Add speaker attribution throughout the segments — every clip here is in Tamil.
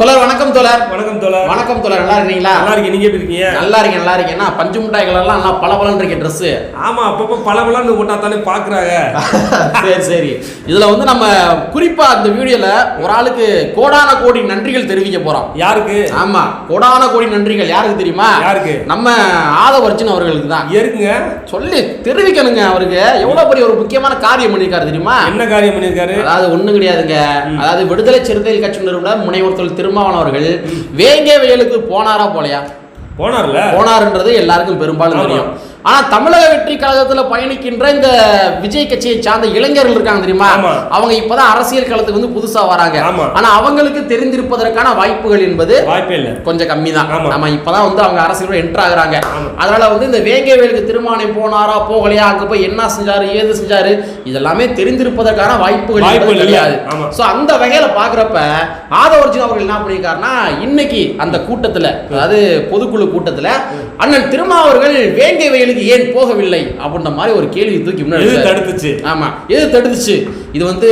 Speaker 1: தோழர் வணக்கம் தோழர்.
Speaker 2: வணக்கம் தோழர்.
Speaker 1: வணக்கம் தோழர் நல்லா இருக்கீங்களா?
Speaker 2: நல்லா இருக்கீங்க நீங்க எப்படி இருக்கீங்க?
Speaker 1: நல்லா இருக்கேன் நல்லா இருக்கேன். என்ன பஞ்சு மிட்டாய்கள் எல்லாம் நல்லா பல இருக்கு ட்ரெஸ்
Speaker 2: ஆமா அப்பப்போ பல பலன்னு போட்டா தானே பாக்குறாங்க.
Speaker 1: சரி சரி. இதுல வந்து நம்ம குறிப்பா இந்த வீடியோல ஒரு ஆளுக்கு கோடான கோடி நன்றிகள் தெரிவிக்க போறோம்.
Speaker 2: யாருக்கு?
Speaker 1: ஆமா கோடான கோடி நன்றிகள் யாருக்கு தெரியுமா?
Speaker 2: யாருக்கு?
Speaker 1: நம்ம ஆதவர்ஜுன் அவர்களுக்கு தான்.
Speaker 2: இருக்குங்க
Speaker 1: சொல்லி தெரிவிக்கணுங்க அவருக்கு. எவ்வளவு பெரிய ஒரு முக்கியமான காரியம் பண்ணிருக்காரு தெரியுமா?
Speaker 2: என்ன காரியம் பண்ணிருக்காரு
Speaker 1: அதாவது ஒண்ணும் கிடையாதுங்க. அதாவது விடுதலை சிறுத்தைகள் கட்சி நிறுவனர் முனைவர் தொழில் திருமாவளவன் அவர்கள் வேங்கை வயலுக்கு போனாரா போலையா?
Speaker 2: போனார்ல.
Speaker 1: போனாருன்றது எல்லாருக்கும் பெரும்பாலும். தெரியும். ஆனா தமிழக வெற்றி கழகத்துல பயணிக்கின்ற இந்த விஜய் கட்சியை சார்ந்த இளைஞர்கள் இருக்காங்க தெரியுமா. அவங்க இப்பதான் அரசியல் களத்துக்கு வந்து புதுசா வராங்க. ஆனா அவங்களுக்கு தெரிந்திருப்பதற்கான வாய்ப்புகள் என்பது கொஞ்சம் கம்மி தான். நம்ம இப்பதான் வந்து அவங்க அரசியலோட என்டர் ஆகுறாங்க. அதனால வந்து இந்த வேங்கை வேலுக்கு திருமணம் போனாரா போகலையா அங்க போய் என்ன செஞ்சாரு ஏது செஞ்சாரு இதெல்லாமே தெரிந்திருப்பதற்கான வாய்ப்புகள். கிடையாது. சோ அந்த வகையில பாக்குறப்ப ஆதவர்ஜுன் அவர்கள் என்ன பண்ணியிருக்காருன்னா இன்னைக்கு அந்த கூட்டத்துல அதாவது பொதுக்குழு கூட்டத்துல அண்ணன் திருமா அவர்கள் வேங்கை வயலுக்கு ஏன் போகவில்லை? அப்படின்ற மாதிரி ஒரு கேள்வி தூக்கி முன்னாடி.
Speaker 2: தடுத்துச்சு?
Speaker 1: ஆமா. எது தடுத்துச்சு? இது வந்து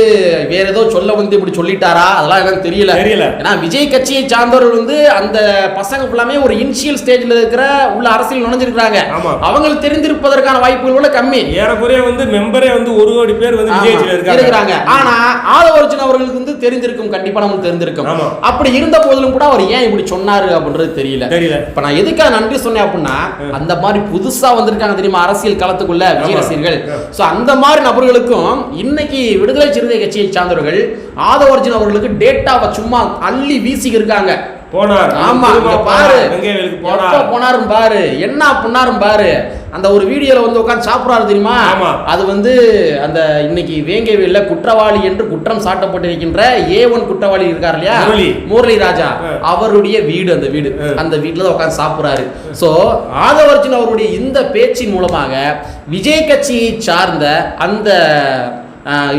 Speaker 1: வேற ஏதோ சொல்ல வந்து இப்படி சொல்லிட்டாரா? அதெல்லாம் எனக்கு தெரியல.
Speaker 2: தெரியல.
Speaker 1: ஏன்னா விஜய் கட்சியை சார்ந்தவர்கள் வந்து அந்த பசங்க ஃபுல்லாமே ஒரு இனிஷியல் ஸ்டேஜ்ல இருக்கிற உள்ள அரசியல் நுழைஞ்சிருக்காங்க. அவங்களுக்கு தெரிந்திருப்பதற்கான வாய்ப்புகள் கூட கம்மி.
Speaker 2: ஏறக்குறைய வந்து மெம்பரே வந்து ஒரு கோடி பேர் வந்து விஜய் இருக்காங்க.
Speaker 1: இருக்கிறாங்க. ஆனா ஆதவர்ஜுன் அவர்களுக்கு வந்து தெரிந்திருக்கும் கண்டிப்பா நமக்கு தெரிந்திருக்கும்.
Speaker 2: ஆமா.
Speaker 1: அப்படி இருந்த போதிலும் கூட அவர் ஏன் இப்படி சொன்னாரு அப்படின்றது தெரியல.
Speaker 2: தெரியல.
Speaker 1: இப்ப நான் எதுக்காக நன்றி சொன்னேன் அப்படின்னா அந்த மாதிரி புதுசா வந்திருக்காங்க தெரியுமா அரசியல் களத்துக்குள்ள விஜய். ரசிகர்கள். சோ அந்த மாதிரி நபர்களுக்கும் இன்னைக்கு விடுதலை சிறுத்தை கட்சியை சார்ந்தவர்கள் ஆதவர்ஜுன் அவர்களுக்கு டேட்டாவை சும்மா அள்ளி வீசிக்கு இருக்காங்க
Speaker 2: போனார்.
Speaker 1: ஆமா பாரு.
Speaker 2: போனார். வெங்கையவேலுக்கு போனார்.
Speaker 1: போனாரும் பாரு. என்ன பண்ணாரும் பாரு. அந்த ஒரு வீடியோல வந்து உட்கார்ந்து சாப்பிடுறாரு தெரியுமா. அது வந்து அந்த இன்னைக்கு வேங்கவேல குற்றவாளி என்று குற்றம் சாட்டப்பட்டிருக்கின்ற ஏ ஒன் குற்றவாளி இருக்கார் இல்லையா?
Speaker 2: முரளி.
Speaker 1: ராஜா. அவருடைய வீடு அந்த வீடு. அந்த வீட்டுல தான் உட்கார்ந்து சாப்பிடுறாரு. சோ ஆதவர்ஜுன் அவருடைய இந்த பேச்சின் மூலமாக விஜய் கட்சியை சார்ந்த அந்த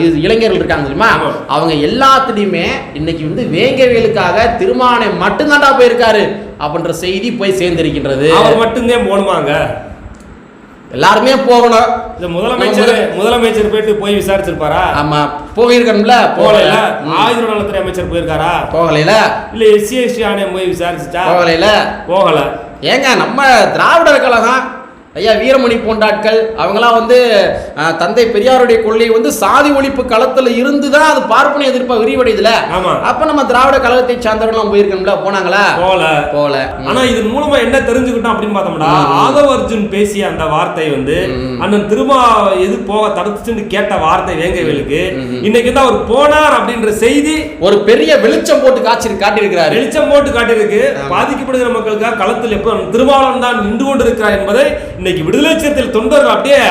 Speaker 1: இது இளைஞர்கள் இருக்காங்க தெரியுமா. அவங்க எல்லாத்துலயுமே இன்னைக்கு வந்து வேங்கவேலுக்காக திருமானை மட்டும்தான்டா போயிருக்காரு அப்படின்ற செய்தி போய் சேர்ந்திருக்கின்றது.
Speaker 2: அவர் மட்டும்தான் போகணுமாங்க?
Speaker 1: எல்லாருமே போகணும்.
Speaker 2: இந்த முதலமைச்சர் முதலமைச்சர் போயிட்டு போய் விசாரிச்சிருப்பாரா?
Speaker 1: ஆமா போயிருக்கணும்ல
Speaker 2: போகல. ஆயுத நலத்துறை அமைச்சர் போயிருக்காரா?
Speaker 1: போகலையில.
Speaker 2: இல்ல எஸ்சி எஸ்டி ஆணையம் போய் விசாரிச்சுட்டா
Speaker 1: போகலையில.
Speaker 2: போகல.
Speaker 1: ஏங்க நம்ம திராவிடர் கழகம் ஐயா வீரமணி போன்றாட்கள் அவங்களாம் வந்து தந்தை பெரியாருடைய கொள்கை வந்து சாதி ஒழிப்பு களத்துல இருந்து தான் அது பார்ப்பன எதிர்ப்பா விரிவடையுதுல. அப்ப நம்ம திராவிட கழகத்தை சார்ந்தவர்கள்லாம் போயிருக்கணும்ல போனாங்களா?
Speaker 2: போகல
Speaker 1: போகல
Speaker 2: ஆனா இதன் மூலமா என்ன தெரிஞ்சுக்கிட்டோம் அப்படின்னு பார்த்தோம்னா ஆதவ அர்ஜுன் பேசிய அந்த வார்த்தை வந்து அண்ணன் திருமா எது போக தடுத்துச்சுன்னு கேட்ட வார்த்தை வேங்கவேலுக்கு இன்னைக்கு வந்து அவர் போனார் அப்படின்ற செய்தி
Speaker 1: ஒரு பெரிய வெளிச்சம் போட்டு காட்சி காட்டியிருக்கிறாரு.
Speaker 2: வெளிச்சம் போட்டு காட்டியிருக்கு. பாதிக்கப்படுகிற மக்களுக்காக களத்தில் எப்போ திருமாவளவன் தான் நின்று கொண்டிருக்கிறார் என்பதை இன்னைக்கு விடுதலை சிறுத்தைகள் தொண்டர்கள் அப்படியே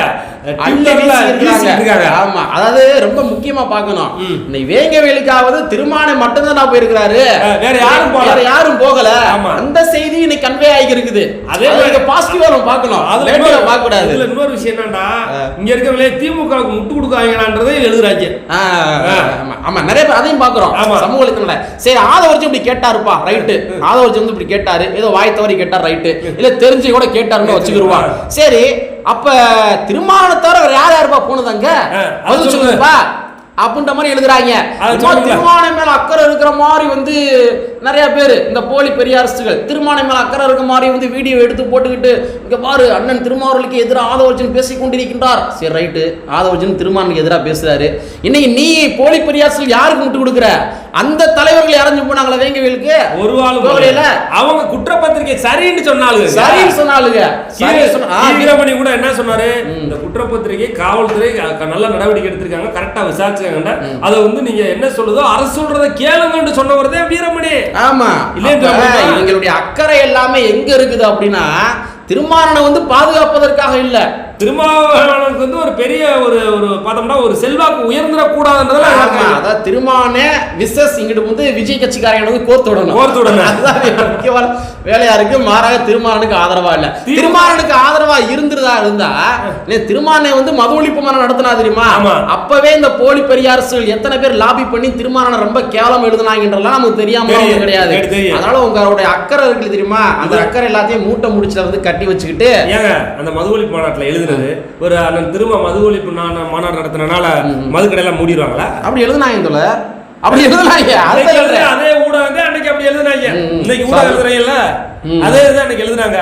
Speaker 1: ஆமா. அதாவது ரொம்ப முக்கியமா பார்க்கணும்.
Speaker 2: ம்.
Speaker 1: இன்னைக்கு வேங்கவேலுக்காவது திருமானை மட்டும்தான் நான் போயிருக்கிறாரு.
Speaker 2: வேற யாரும் போகல.
Speaker 1: வேற யாரும் போகல. அந்த செய்தி இன்னைக்கு கன்வே ஆகி இருக்குது
Speaker 2: அதே
Speaker 1: அதே
Speaker 2: மாதிரி-
Speaker 1: பாசிட்டிவா நம்ம பார்க்கணும்.
Speaker 2: இன்னொரு-
Speaker 1: பார்க்க கூடாது
Speaker 2: இதுல இன்னொரு விஷயம் என்னன்னா இங்க இருக்கவங்களே திமுகவுக்கு முட்டு கொடுக்காங்களான்றதை எழுதுறாங்க.
Speaker 1: ஆமா, நிறைய பேர் அதையும் பாக்குறோம்
Speaker 2: ஆமா.
Speaker 1: சமூக வலைத்தளங்கள சரி ஆதவர்ஜி இப்படி கேட்டாருப்பா ரைட்டு ஆதவர்ஜி வந்து இப்படி கேட்டாரு. ஏதோ வாய் தவறி கேட்டார் ரைட்டு இல்ல தெரிஞ்சு கூட கேட்டாருன்னு வச்சுக்கிருவான். சரி அப்ப திருமாவளத்தை தவிர வேற யார் யாருப்பா போனது அங்க
Speaker 2: ஆ, அது
Speaker 1: பதில். சொல்லுங்கப்பா அப்படின்ற மாதிரி எழுதுறாங்க
Speaker 2: அது
Speaker 1: சும்மா
Speaker 2: சொல்லுங்க.
Speaker 1: திருமாவளை மேல அக்கறை இருக்கிற மாதிரி வந்து நிறைய பேர் இந்த போலி பெரியாரிஸ்டுகள் திருமாவளை மேல அக்கறை இருக்க மாதிரி வந்து வீடியோ எடுத்து போட்டுக்கிட்டு இங்க பாரு அண்ணன் திருமாவர்களுக்கு எதிராக ஆதவர்ஜன் பேசிக் கொண்டிருக்கின்றார். சரி ரைட்டு ஆதவர்ஜன் திருமானுக்கு எதிராக பேசுறாரு. இன்னைக்கு நீ போலி பெரியாரிஸ்டுகள் யாருக்கு முட்டு கொடுக்குற? அந்த தலைவர்கள் யாரைஞ்சு போனாங்களா வேங்கவேலுக்கு
Speaker 2: ஒரு
Speaker 1: போகலையில?
Speaker 2: அவங்க குற்றப்பத்திரிகை சரின்னு சொன்னாலுங்க
Speaker 1: சரின்னு சொன்னாலுங்க
Speaker 2: வீரமணி கூட என்ன சொன்னாரு? இந்த குற்றப்பத்திரிகை காவல்துறை நல்ல நடவடிக்கை எடுத்திருக்காங்க. கரெக்டா விசாரிச்சாங்க அதை வந்து நீங்க என்ன சொல்லுதோ அரசு சொல்றதை கேளுங்கன்னு சொன்னவர் தான் வீரமணி.
Speaker 1: ஆமா? இவங்களுடைய அக்கறை எல்லாமே எங்க இருக்குது அப்படின்னா திருமாரனை வந்து பாதுகாப்பதற்காக இல்ல
Speaker 2: திருமாவளவனுக்கு வந்து ஒரு பெரிய ஒரு ஒரு பார்த்தோம்னா ஒரு செல்வாக்கு உயர்ந்துட கூடாதுன்றதுல
Speaker 1: ஆமா, அதாவது திருமானே விசஸ் இங்கிட்டு வந்து விஜய் கட்சிக்காரங்க வந்து கோர்த்து விடணும்.
Speaker 2: கோர்த்து விடணும்.
Speaker 1: அதுதான் முக்கியமான வேலையா இருக்கு மாறாக திருமாரனுக்கு ஆதரவா இல்ல.
Speaker 2: திரு-
Speaker 1: திருமாரனுக்கு ஆதரவா இருந்திருந்தா இருந்தா திருமானை வந்து மது ஒழிப்பு மரம் நடத்தினா தெரியுமா?
Speaker 2: ஆமா.
Speaker 1: அப்பவே இந்த போலி பெரியாரசுகள் எத்தனை பேர் லாபி பண்ணி திருமாரனை ரொம்ப கேவலம் எழுதுனாங்கன்றலாம் நமக்கு தெரியாம கிடையாது. அதனால உங்களுடைய அக்கறை இருக்கு தெரியுமா? அந்த அக்கறை எல்லாத்தையும் மூட்டை முடிச்சுல வந்து கட்டி வச்சுக்கிட்டு
Speaker 2: அந்த மது ஒழிப்பு மாநாட்டில் எழுதுனது ஒரு அண்ணன் திரும்ப மது ஒழிப்பு நா- மாநாடு நடத்தினால மது கடையெல்லாம் மூடிடுவாங்களா?
Speaker 1: அப்படி எழுதுனாங்க தோழர் அப்படி எழுதுனாங்க. அதை
Speaker 2: ஊடகம் அன்னைக்கு அப்படி எழுதுனாங்க. இன்னைக்கு ஊடகம் எழுதுறீங்கல்ல. அதே தான்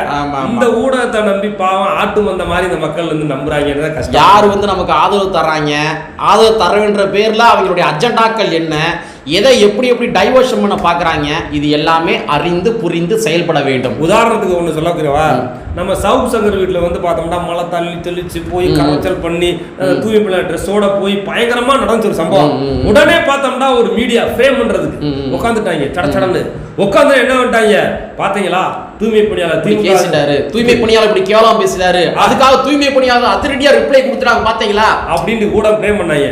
Speaker 1: ஆமா, ஆமா.
Speaker 2: இந்த ஊடகத்தை நம்பி பாவம் ஆட்டு வந்த மாதிரி இந்த மக்கள் வந்து நம்புறாங்கன்னு கஷ்டம்.
Speaker 1: யார் வந்து நமக்கு ஆதரவு தர்றாங்க? ஆதரவு தரவேன்ற பேர்ல அவங்களுடைய அஜெண்டாக்கள் என்ன? எதை எப்படி எப்படி டைவர்ஷன் பண்ண பார்க்கறாங்க இது எல்லாமே அறிந்து புரிந்து செயல்பட வேண்டும்.
Speaker 2: உதாரணத்துக்கு ஒண்ணு சொல்லக்கிறவா நம்ம சவுத் சங்கர் வீட்டுல வந்து பார்த்தோம்னா மழை தள்ளி தெளிச்சு போய் கரைச்சல் பண்ணி அந்த தூய் பிள்ளை ட்ரெஸ்ஸோட போய் பயங்கரமா நடந்துச்சு ஒரு சம்பவம். உடனே பார்த்தோம்னா ஒரு மீடியா ஃப்ரேம்
Speaker 1: ம்.
Speaker 2: உட்காந்துட்டாங்க சட சடன்னு உட்காந்து என்ன பண்ணிட்டாங்க? பாத்தீங்களா தூய்மை பணியாளர்
Speaker 1: பேசிட்டாரு தூய்மை பணியாளர் இப்படி கேவலம் பேசிட்டாரு அதுக்காக தூய்மை பணியாளர் அதிரடியா ரிப்ளை கொடுத்துட்டாங்க பாத்தீங்களா
Speaker 2: அப்படின்ட்டு கூட ஃப்ரேம் பண்ணாங்க.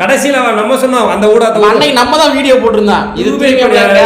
Speaker 2: கடைசியில அவன் நம்ம சொன்னோம் அந்த ஊடகத்துல
Speaker 1: அன்னைக்கு நம்ம தான் வீடியோ போட்டிருந்தான். இது
Speaker 2: தூய்மை
Speaker 1: பணியாளர்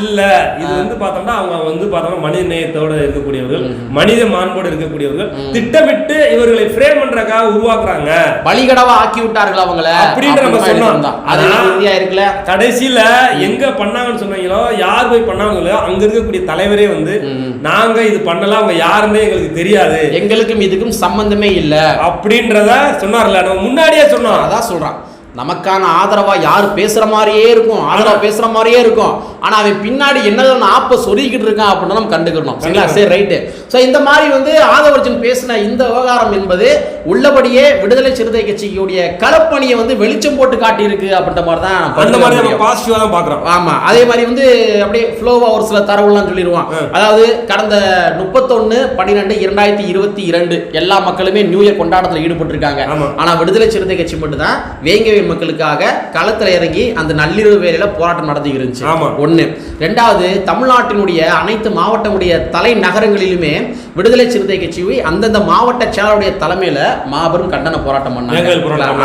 Speaker 2: இல்ல. இது வந்து பார்த்தோம்னா அவங்க வந்து பார்த்தோம்னா மனித நேயத்தோட இருக்கக்கூடியவர்கள் மனித மாண்போடு இருக்கக்கூடியவர்கள். திட்டமிட்டு இவர்களை ஃப்ரேம் பண்றதுக்காக உருவாக்குறாங்க.
Speaker 1: பலிகடவா ஆக்கி விட்டார்கள் அவங்கள.
Speaker 2: அப்படின்ற நம்ம சொன்னோம்.
Speaker 1: இருந்தான். அது
Speaker 2: ஆனா-
Speaker 1: உறுதியா இருக்குல்ல
Speaker 2: கடைசியில எங்க பண்ணாங்கன்னு சொன்னீங்களோ யார் போய் பண்ணாங்களோ அங்க இருக்கக்கூடிய தலைவரே வந்து நாங்க இது பண்ணல அவங்க யாருன்னே எங்களுக்கு தெரியாது.
Speaker 1: எங்களுக்கும் இதுக்கும் சம்பந்தமே இல்ல.
Speaker 2: அப்படின்றத சொன்னார்ல நம்ம முன்னாடியே சொன்னோம்.
Speaker 1: அதான் சொல்றான். நமக்கான ஆதரவா யார் பேசுற மாதிரியே இருக்கும் ஆதரவா பேசுற மாதிரியே இருக்கும். ஆனா அவன் பின்னாடி என்னதான் ஆப்ப சொருகிட்டு இருக்கான் அப்படின்னு நம்ம கண்டுக்கணும் சரிங்களா? சரி ரைட்டு ஸோ இந்த மாதிரி வந்து ஆதவர்ஜன் பேசின இந்த விவகாரம் என்பது உள்ளபடியே விடுதலை சிறுத்தை கட்சிக்குடைய களப்பணியை வந்து வெளிச்சம் போட்டு காட்டியிருக்கு அப்படின்ற மாதிரி தான்
Speaker 2: அந்த மாதிரி நம்ம
Speaker 1: முடியும்.
Speaker 2: பாசிட்டிவா தான் பாக்குறோம்
Speaker 1: ஆமா. அதே மாதிரி வந்து அப்படியே ஃப்ளோவா ஒரு சில தரவுலாம் சொல்லிடுவான் அதாவது கடந்த முப்பத்தொன்னு பன்னிரெண்டு இரண்டாயிரத்தி இருபத்தி இரண்டு எல்லா மக்களுமே நியூ இயர் கொண்டாட்டத்தில் ஈடுபட்டிருக்காங்க.
Speaker 2: ஆமா.
Speaker 1: ஆனா விடுதலை சிறுத்தை கட்சி மட்டும் தான் வேங்கவே மக்களுக்காக களத்துல இறங்கி அந்த நள்ளிரவு வேலையில போராட்டம் நடந்து இருந்துச்சு.
Speaker 2: ஆமா.
Speaker 1: ஒண்ணு. ரெண்டாவது தமிழ்நாட்டினுடைய அனைத்து மாவட்டமுடைய தலைநகரங்களிலுமே விடுதலை சிறுத்தை கட்சி அந்தந்த மாவட்ட செயலாளருடைய தலைமையில மாபெரும் கண்டன போராட்டம் பண்ணாங்க.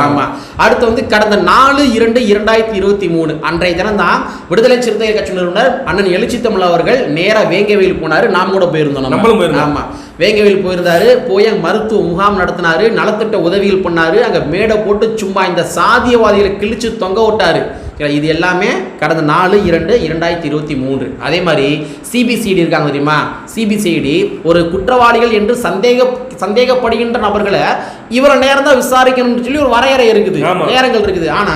Speaker 1: ஆமா. அடுத்து வந்து கடந்த நாலு இரண்டு இரண்டாயிரத்தி இருபத்தி மூணு அன்றைய தினம் தான் விடுதலை சிறுத்தை கட்சி நிறுவனர் அண்ணன் எழுச்சி தமிழ் அவர்கள் நேரா வேங்கவேல் போனாரு. நாம் கூட போயிருந்தோம் நம்ம. வேங்கவேல் போயிருந்தாரு போய் அங்க மருத்துவ முகாம் நடத்தினாரு நலத்திட்ட உதவிகள் பண்ணாரு அங்க மேடை போட்டு சும்மா இந்த சாதியவாதிகளை கிழிச்சு தொங்க விட்டாரு? இது எல்லாமே கடந்த நாலு இரண்டு இரண்டாயிரத்தி இருபத்தி மூன்று அதே மாதிரி சிபிசிடி இருக்காங்க தெரியுமா சிபிசிடி ஒரு குற்றவாளிகள் என்று சந்தேக சந்தேகப்படுகின்ற நபர்களை இவரை நேரம் தான் விசாரிக்கணும்னு சொல்லி ஒரு வரையறை இருக்குது. நேரங்கள் இருக்குது ஆனா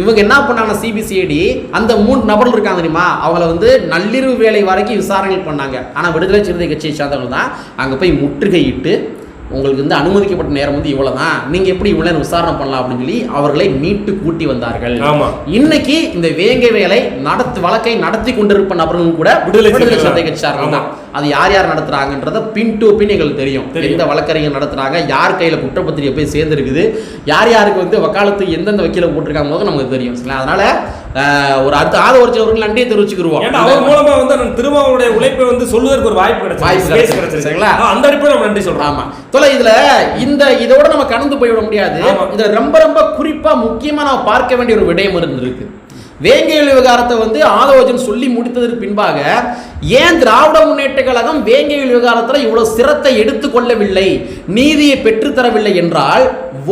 Speaker 1: இவங்க என்ன பண்ணாங்க சிபிசிஐடி அந்த மூணு நபர்கள் இருக்காங்க தெரியுமா? அவங்கள வந்து நள்ளிரவு வேலை வரைக்கும் விசாரணை பண்ணாங்க. ஆனால் விடுதலை சிறுத்தை கட்சியை சார்ந்தவங்க தான். அங்கே போய் முற்றுகையிட்டு உங்களுக்கு வந்து அனுமதிக்கப்பட்ட நேரம் வந்து இவ்வளவுதான். நீங்க எப்படி இவ்வளவு நேரம் விசாரணை பண்ணலாம் அப்படின்னு சொல்லி அவர்களை மீட்டு கூட்டி வந்தார்கள். இன்னைக்கு இந்த வேங்கை வேலை நடத்து வழக்கை நடத்தி கொண்டிருப்ப நபர்களும் கூட
Speaker 2: விடுதலை
Speaker 1: விடுதலை
Speaker 2: சிறுத்தை
Speaker 1: சிறுத்தை கட்சி சார்ந்தவங்க தான். அது யார் யார் நடத்துறாங்கன்றத பின் டு பின் எங்களுக்கு தெரியும். எந்த வழக்கறிஞர் நடத்துறாங்க யார் கையில குற்றப்பத்திரிகை போய் சேர்ந்துருக்குது யார் யாருக்கு வந்து வக்காலத்து எந்தெந்த வக்கீல போட்டிருக்காங்க நமக்கு தெரியும்? அதனால ஒரு அடுத்த ஆதவர்ச்சி அவர்கள் நன்றியை தெரிவிச்சுக்கிருவோம்.
Speaker 2: ஏன்னா அவர் மூலமா வந்து திருமாவளுடைய உழைப்பை வந்து சொல்லுவதற்கு ஒரு வாய்ப்பு கிடைச்சது
Speaker 1: வாய்ப்பு?
Speaker 2: ஆ, அந்த அடிப்படையில் நம்ம நன்றி சொல்றோம்.
Speaker 1: ஆமா. தொலை இதுல இந்த இதோட நம்ம கடந்து போய்விட முடியாது. இதுல ரொம்ப ரொம்ப குறிப்பா முக்கியமா நம்ம பார்க்க வேண்டிய ஒரு விடயம் இருந்திருக்கு வேங்கையல் விவகாரத்தை வந்து ஆதோஜன் சொல்லி முடித்ததற்கு பின்பாக ஏன் திராவிட முன்னேற்ற கழகம் வேங்கையல் விவகாரத்துல இவ்வளவு சிரத்தை எடுத்துக்கொள்ளவில்லை? நீதியை பெற்றுத்தரவில்லை என்றால்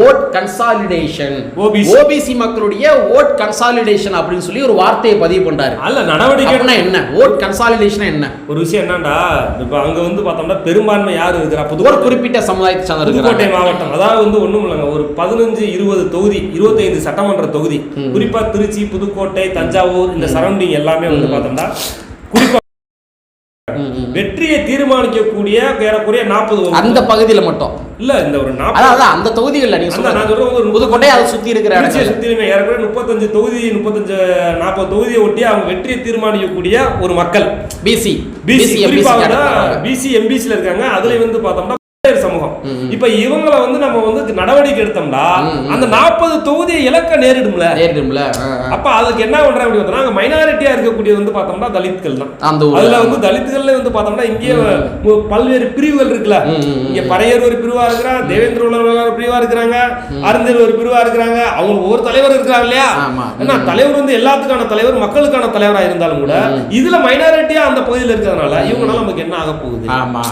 Speaker 1: ஓட் கன்சாலிடேஷன்
Speaker 2: OBC.
Speaker 1: ஓபிசி மக்களுடைய ஓட் கன்சாலிடேஷன் அப்படின்னு சொல்லி ஒரு வார்த்தையை பதிவு பண்றாரு.
Speaker 2: அல்ல நடவடிக்கை
Speaker 1: அப்படின்னா என்ன? ஓட் கன்சாலிடேஷன் என்ன?
Speaker 2: ஒரு விஷயம் என்னன்னா இப்ப அங்க வந்து பார்த்தோம்னா பெரும்பான்மை யாரு இருக்கிறா
Speaker 1: ஒரு
Speaker 2: புதுக்கோட்டை
Speaker 1: குறிப்பிட்ட சமுதாயத்தை சார்ந்த
Speaker 2: புதுக்கோட்டை மாவட்டம். அதாவது வந்து ஒண்ணும் இல்லைங்க. ஒரு பதினஞ்சு இருபது தொகுதி இருபத்தைந்து சட்டமன்ற தொகுதி. குறிப்பா திருச்சி புதுக்கோட்டை தஞ்சாவூர் இந்த சரௌண்டிங் எல்லாமே வந்து பார்த்தோம்னா குறிப்பா வெற்றியை தீர்மானிக்கக்கூடிய ஏறக்குறைய நாற்பது
Speaker 1: அந்த பகுதியில மட்டும்.
Speaker 2: இல்ல இந்த ஒரு நாற்பது
Speaker 1: அந்த தொகுதிகள்ல நீங்க
Speaker 2: அந்த நான்
Speaker 1: சொல்றது
Speaker 2: ஒரு
Speaker 1: புதுக்கோட்டை அதை சுத்தி இருக்கிற
Speaker 2: சுத்திலுமே ஏறக்குறைய முப்பத்தஞ்சு தொகுதி முப்பத்தஞ்சு நாற்பது தொகுதியை ஒட்டி அவங்க வெற்றியை தீர்மானிக்கக்கூடிய ஒரு மக்கள்.
Speaker 1: பிசி
Speaker 2: பிசி குறிப்பாக பிசி எம்பிசில இருக்காங்க. அதுல வந்து பார்த்தோம்னா சமூகம் இப்ப இவங்கள வந்து நம்ம வந்து நடவடிக்கை எடுத்தோம்னா அந்த நாற்பது தொகுதியை இலக்க நேரிடும்ல?
Speaker 1: நேரிடும்ல.
Speaker 2: அப்ப அதுக்கு என்ன பண்றாங்க அப்படி அங்க மைனாரிட்டியா இருக்கக்கூடிய வந்து பார்த்தோம்னா தலித்கள் தான். அதுல வந்து தலித்துகள்ல வந்து பார்த்தோம்னா இங்கே பல்வேறு பிரிவுகள் இருக்குல்ல. இங்க பறையர் ஒரு பிரிவா இருக்கிறாங்க தேவேந்திர உலக ஒரு பிரிவா இருக்கிறாங்க அருந்தர் ஒரு பிரிவா இருக்கிறாங்க. அவங்க ஒவ்வொரு தலைவர் இருக்கிறாங்க இல்லையா. ஏன்னா தலைவர் வந்து எல்லாத்துக்கான தலைவர் மக்களுக்கான தலைவரா இருந்தாலும் கூட இதுல மைனாரிட்டியா அந்த பகுதியில் இருக்கிறதுனால இவங்கனால நமக்கு என்ன ஆக போகுது?
Speaker 1: ஆமா.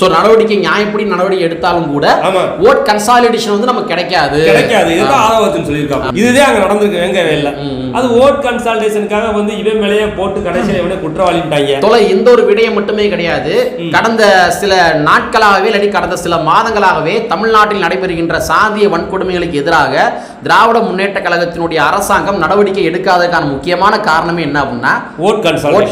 Speaker 1: சோ நடவடிக்கை நியாயப்படி நடவடிக்கை எடுத்தா எடுத்தாலும் கூட ஓட் கன்சாலிடேஷன் வந்து நமக்கு கிடைக்காது.
Speaker 2: கிடைக்காது. இதுதான் ஆதவர்ஜன் சொல்லியிருக்காங்க. இதுதான் அங்க நடந்திருக்கு
Speaker 1: ம், ம்.
Speaker 2: அது ஓட் கன்சல்டேஷனுக்காக வந்து இவன் மேலேயே போட்டு கடைசியில் இவனே குற்றவாளிட்டாங்க
Speaker 1: தொலை இந்த ஒரு விடயம் மட்டுமே கிடையாது. கடந்த சில நாட்களாகவே இல்லாட்டி கடந்த சில மாதங்களாகவே தமிழ்நாட்டில் நடைபெறுகின்ற சாதிய வன்கொடுமைகளுக்கு எதிராக திராவிட முன்னேற்ற கழகத்தினுடைய அரசாங்கம் நடவடிக்கை எடுக்காததுக்கான முக்கியமான காரணமே என்ன அப்படின்னா
Speaker 2: ஓட்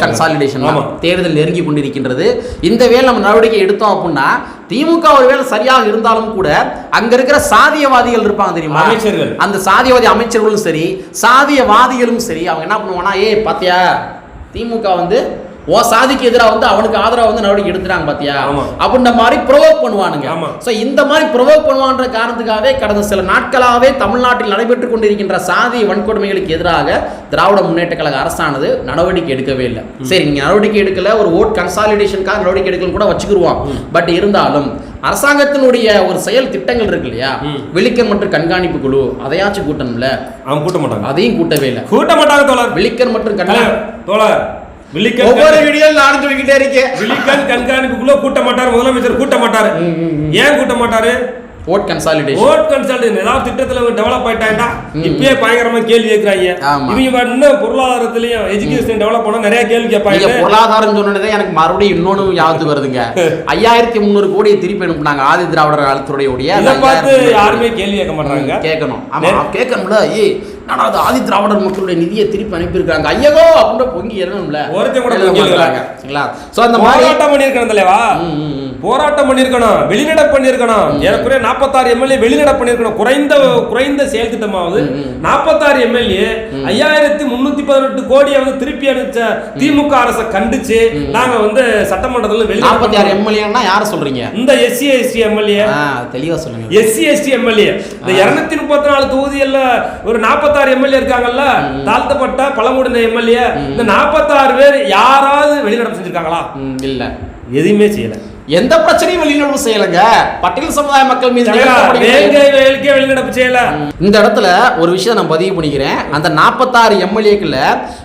Speaker 2: கன்சல்டேஷன்
Speaker 1: தேர்தல் நெருங்கி கொண்டிருக்கின்றது. இந்த வேலை நம்ம நடவடிக்கை எடுத்தோம் அப்படின்னா திமுக ஒரு வேலை சரியாக இருந்தாலும் கூட அங்க இருக்கிற சாதியவாதிகள் இருப்பாங்க தெரியுமா?
Speaker 2: அமைச்சர்கள்.
Speaker 1: அந்த சாதியவாதி அமைச்சர்களும் சரி சாதியவாதிகளும் சரி அவங்க என்ன பண்ணுவாங்கன்னா ஏய் பாத்தியா திமுக வந்து ஓ சாதிக்கு எதிராக வந்து அவனுக்கு ஆதரவா வந்து நடவடிக்கை எடுத்துறாங்க பாத்தியா. அப்படின்ற மாதிரி ப்ரொவோக் பண்ணுவானுங்க. சோ இந்த மாதிரி ப்ரொவோக் பண்ணுவான்ற காரணத்துக்காகவே கடந்த சில நாட்களாகவே தமிழ்நாட்டில் நடைபெற்றுக் கொண்டிருக்கின்ற சாதி வன்கொடுமைகளுக்கு எதிராக திராவிட முன்னேற்ற கழக அரசானது நடவடிக்கை எடுக்கவே இல்லை. சரி நீங்க நடவடிக்கை எடுக்கல ஒரு ஓட் கன்சாலிடேஷனுக்காக நடவடிக்கை எடுக்கலன்னு கூட வச்சுக்கிருவோம். பட் இருந்தாலும் அரசாங்கத்தினுடைய ஒரு செயல் திட்டங்கள் இருக்கு இல்லையா?
Speaker 2: ம்.
Speaker 1: விழிக்கர் மற்றும் கண்காணிப்பு குழு அதையாச்சும் கூட்டணும்ல?
Speaker 2: அவன் கூட்ட மாட்டாங்க.
Speaker 1: அதையும் கூட்டவே இல்லை.
Speaker 2: கூட்ட மாட்டாங்க தோழர்.
Speaker 1: விழிக்கர் மற்றும் கண்காணி
Speaker 2: தோழர்.
Speaker 1: ஒவ்வொரு வீடியோ நானும் சொல்லிக்கிட்டே இருக்கேன்.
Speaker 2: விழிக்கன் கண்காணிப்புக்குள்ள கூட்ட மாட்டார் முதலமைச்சர் கூட்ட மாட்டாரு. ஏன் கூட்ட மாட்டாரு?
Speaker 1: ஓட் கன்சாலிடேஷன்
Speaker 2: ஓட் கன்சல்டன் ஏதாவது திட்டத்துல டெவலப் ஆயிட்டாண்டா இப்பயே பயங்கரமா கேள்வி கேட்கறாங்க. இவங்க இன்னும் பொருளாதாரத்திலயும் எஜுகேஷன் டெவலப் பண்ணா நிறைய கேள்வி கேட்பாங்க.
Speaker 1: பொருளாதாரம் சொன்னதே எனக்கு மறுபடியும் இன்னொன்னு ஞாபகத்துக்கு வருதுங்க. ஐயாயிரத்தி முந்நூறு கோடியை திருப்பி அனுப்புனாங்க ஆதி திராவிடர் காலத்துடைய உடைய.
Speaker 2: இதை பார்த்து யாருமே கேள்வி கேட்க மாட்டாங்க
Speaker 1: கேட்கணும். ஆமா கேட்கணும்ல ஏய் என்னடா அது ஆதி திராவிடர் மக்களுடைய நிதியை திருப்பி அனுப்பியிருக்காங்க? ஐயோ அப்படின்னு பொங்கி எறணும்ல
Speaker 2: ஒருத்தன் கூட.
Speaker 1: சரிங்களா சோ அந்த மாதிரி
Speaker 2: போராட்டம் பண்ணிருக்கணும் தலைவா. போராட்டம் பண்ணிருக்கணும் வெளிநடப்பு பண்ணிருக்கணும் ஏறக்குறைய நாற்பத்தாறு எம்எல்ஏ வெளிநடப்பு பண்ணிருக்கணும் குறைந்த குறைந்த செயல் திட்டமாவது நாற்பத்தாறு எம்எல்ஏ ஐயாயிரத்தி முன்னூத்தி பதினெட்டு கோடியை வந்து திருப்பி அனுப்பிச்ச திமுக அரசை கண்டிச்சு நாங்க வந்து சட்டமன்றத்துல
Speaker 1: நாற்பத்தி ஆறு எம்எல்ஏன்னா யாரை சொல்றீங்க?
Speaker 2: இந்த எஸ்சி எஸ்டி எம்எல்ஏ.
Speaker 1: தெளிவா சொல்லுங்க.
Speaker 2: SC ST MLA. இந்த இருநூத்தி முப்பத்தி நாலு தொகுதிகள்ல ஒரு நாற்பத்தாறு எம்எல்ஏ இருக்காங்கல்ல தாழ்த்தப்பட்ட பழங்குடியின எம்எல்ஏ. இந்த நாற்பத்தாறு பேர் யாராவது வெளிநடப்பு செஞ்சிருக்காங்களா?
Speaker 1: இல்ல.
Speaker 2: எதுவுமே செய்யல.
Speaker 1: எந்த பிரச்சனையும் வெளிநடப்பு செய்யலைங்க. பட்டியல் சமுதாய மக்கள் மீது
Speaker 2: வெளிநடப்பு செய்யல.
Speaker 1: இந்த இடத்துல ஒரு விஷயம் நான் பதிவு பண்ணிக்கிறேன். அந்த நாற்பத்தாறு எம்எல்ஏக்கள்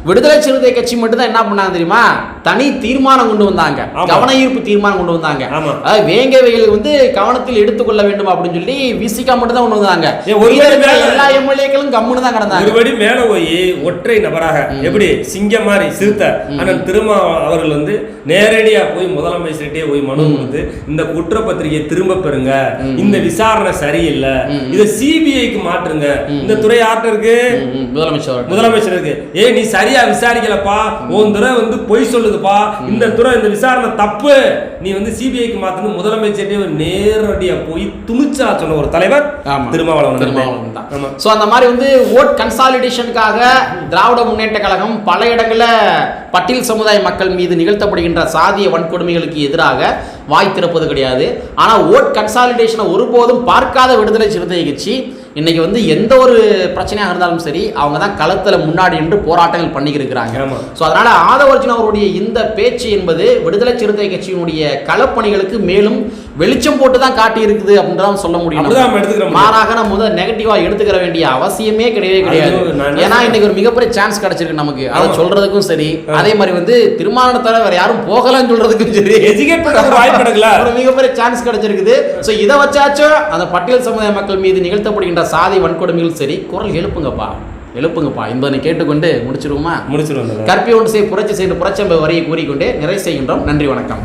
Speaker 1: விடுதலை சிறுத்தை கட்சி மட்டும் தான் என்ன பண்ணாங்க தெரியுமா? தனி தீர்மானம் கொண்டு வந்தாங்க. கவன ஈர்ப்பு தீர்மானம் கொண்டு வந்தாங்க. அதாவது வேங்கை வயல் வந்து கவனத்தில் எடுத்துக்கொள்ள வேண்டும் அப்படின்னு சொல்லி விசிகா மட்டும் தான் கொண்டு வந்தாங்க. எல்லா எம்எல்ஏக்களும் கம்முன்னு தான் கிடந்தாங்க.
Speaker 2: ஒருபடி மேல போய் ஒற்றை நபராக எப்படி? சிங்கம் மாதிரி சிறுத்தை. அண்ணன் திருமா அவர்கள் வந்து நேரடியா போய் முதலமைச்சர்கிட்டே போய் மனு கொடுத்து இந்த குற்றப்பத்திரிகையை திரும்ப பெறுங்க. இந்த விசாரணை சரியில்லை. இதை சிபிஐக்கு மாற்றுங்க. இந்த துறை யார்கிட்ட இருக்கு?
Speaker 1: முதலமைச்சர் அவர்கள்.
Speaker 2: முதலமைச்சருக்கு ஏ நீ சரியா விசாரிக்கலப்பா. உன் துறை வந்து பொய் சொல்லுதுப்பா. இந்த துறை இந்த விசாரணை தப்பு. நீ வந்து சிபிஐக்கு மாத்தணும். முதலமைச்சர்கிட்டே ஒரு நேரடியா போய் துணிச்சா சொன்ன ஒரு தலைவர். திருமாவளவன்
Speaker 1: திருமாவளவன் தான். ஸோ அந்த மாதிரி வந்து ஓட் கன்சாலிடேஷனுக்காக திராவிட முன்னேற்ற கழகம் பல இடங்களில் பட்டியல் சமுதாய மக்கள் மீது நிகழ்த்தப்படுகின்ற சாதிய வன்கொடுமைகளுக்கு எதிராக வாய் திறப்பது கிடையாது. ஆனால் ஓட் கன்சாலிடேஷனை ஒருபோதும் பார்க்காத விடுதலை சிறுத்தை கட்சி இன்னைக்கு வந்து எந்த ஒரு பிரச்சனையாக இருந்தாலும் சரி அவங்க தான் களத்தில் முன்னாடி நின்று போராட்டங்கள்
Speaker 2: ஆமா.
Speaker 1: ஸோ அதனால ஆதவர்ஜுன் அவருடைய இந்த பேச்சு என்பது விடுதலை சிறுத்தை கட்சியினுடைய களப்பணிகளுக்கு மேலும் வெளிச்சம் போட்டு தான் காட்டி இருக்குது அப்படின்னு தான் சொல்ல முடியும். மாறாக நம்ம முதல் நெகட்டிவா எடுத்துக்கிற வேண்டிய அவசியமே கிடையவே கிடையாது. ஏன்னா இன்னைக்கு ஒரு மிகப்பெரிய சான்ஸ் கிடைச்சிருக்கு நமக்கு. அதை. சொல்றதுக்கும் சரி அதே மாதிரி வந்து திருமணம் தவிர வேற யாரும் போகலன்னு சொல்றதுக்கும் சரி.
Speaker 2: எஜுகேட்
Speaker 1: ஒரு மிகப்பெரிய சான்ஸ் கிடைச்சிருக்குது. ஸோ இதை வச்சாச்சும் அந்த பட்டியல் சமுதாய மக்கள் மீது நிகழ்த்தப்படுகின்ற சாதி வன்கொடுமைகள் சரி. குரல் எழுப்புங்கப்பா. எழுப்புங்கப்பா. என்பதனை கேட்டுக்கொண்டு முடிச்சிருவோமா?
Speaker 2: முடிச்சிருவோம்
Speaker 1: கற்பி ஒன்று செய் புரட்சி செய்து புரட்சம்பை வரியை கூறிக்கொண்டே நிறைவு செய்கின்றோம். நன்றி வணக்கம்.